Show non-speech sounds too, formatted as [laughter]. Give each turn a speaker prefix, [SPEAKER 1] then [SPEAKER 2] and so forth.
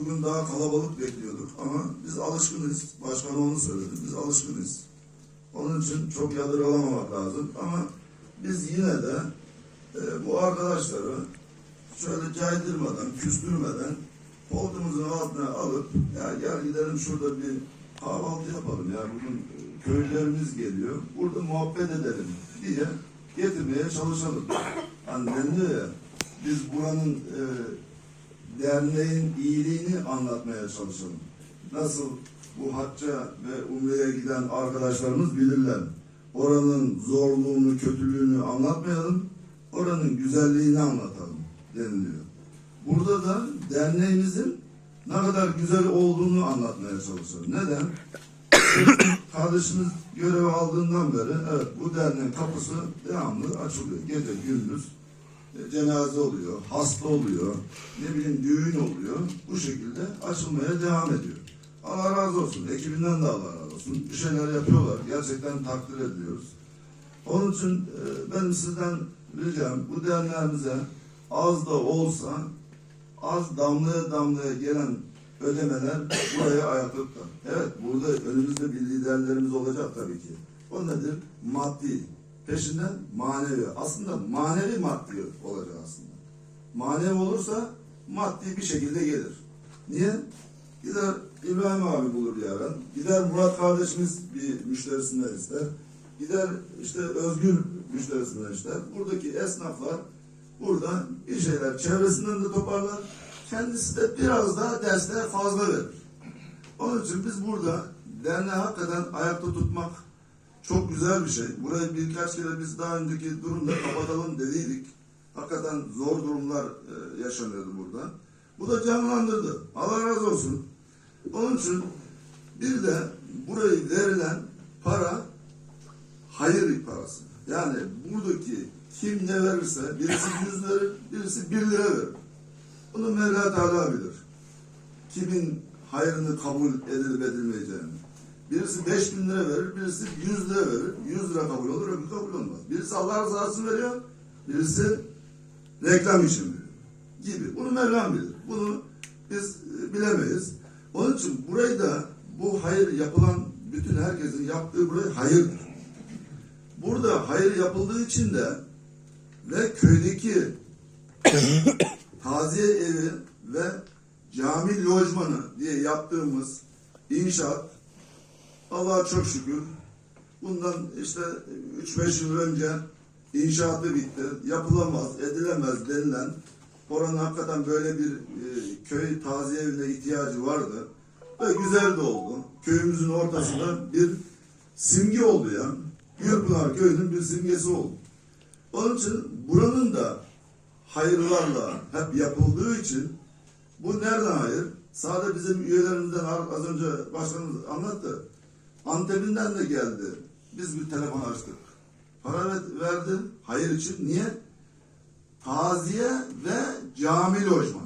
[SPEAKER 1] Bugün daha kalabalık bekliyorduk ama biz alışkınız. Başkan onu söyledi. Biz alışkınız. Onun için çok yadırgalamamak lazım ama biz yine de e, bu arkadaşları şöyle caydırmadan, küstürmeden koltuğumuzun altına alıp ya gel gidelim şurada bir kahvaltı yapalım ya bugün e, köylerimiz geliyor. Burada muhabbet edelim diye getirmeye çalışalım. Hani ya biz buranın e, derneğin iyiliğini anlatmaya çalışalım. Nasıl bu hacca ve umreye giden arkadaşlarımız bilirler. Oranın zorluğunu, kötülüğünü anlatmayalım, oranın güzelliğini anlatalım deniliyor. Burada da derneğimizin ne kadar güzel olduğunu anlatmaya çalışalım. Neden? [coughs] Kardeşimiz görev aldığından beri evet bu derneğin kapısı devamlı açılıyor. Gece gündüz cenaze oluyor, hasta oluyor, ne bileyim düğün oluyor. Bu şekilde açılmaya devam ediyor. Allah razı olsun. Ekibinden de Allah razı olsun. Bir şeyler yapıyorlar. Gerçekten takdir ediyoruz. Onun için e, benim sizden ricam bu derneğimize az da olsa az damlaya damlaya gelen ödemeler [coughs] buraya ayakta tutar. Evet burada önümüzde bir liderlerimiz olacak tabii ki. O nedir? Maddi. Peşinden manevi. Aslında manevi maddi olacak aslında. Manevi olursa maddi bir şekilde gelir. Niye? Gider İbrahim abi bulur yarın. Gider Murat kardeşimiz bir müşterisinden ister. Gider işte Özgür müşterisinden ister. Buradaki esnaflar burada bir şeyler çevresinden de toparlar. Kendisi de biraz daha dersler fazla verir. Onun için biz burada derneği hakikaten ayakta tutmak çok güzel bir şey. Burayı birkaç kere biz daha önceki durumda kapatalım dediydik. Hakikaten zor durumlar e, yaşanıyordu burada. Bu da canlandırdı. Allah razı olsun. Onun için bir de burayı verilen para hayır parası. Yani buradaki kim ne verirse birisi yüz verir, birisi bir lira verir. Bunu Mevla Teala bilir. Kimin hayrını kabul edilip edilmeyeceğini. Birisi beş bin lira verir, birisi yüz lira verir. Yüz lira kabul olur, öbürü kabul olmaz. Birisi Allah rızası veriyor, birisi reklam için veriyor. Gibi. Bunu Mevlam bilir. Bunu biz e, bilemeyiz. Onun için burayı da bu hayır yapılan bütün herkesin yaptığı burayı hayırdır. Burada hayır yapıldığı için de ve köydeki [coughs] taziye evi ve cami lojmanı diye yaptığımız inşaat Allah'a çok şükür bundan işte 3-5 yıl önce inşaatı bitti. Yapılamaz, edilemez denilen oranın hakikaten böyle bir e, köy taziye evine ihtiyacı vardı. Ve güzel de oldu. Köyümüzün ortasında bir simge oldu ya. Gürpınar köyünün bir simgesi oldu. Onun için buranın da hayırlarla hep yapıldığı için bu nereden hayır? Sadece bizim üyelerimizden az önce başkanımız anlattı. Antep'inden de geldi. Biz bir telefon açtık. Para ver- verdi hayır için. Niye? Taziye ve cami lojman.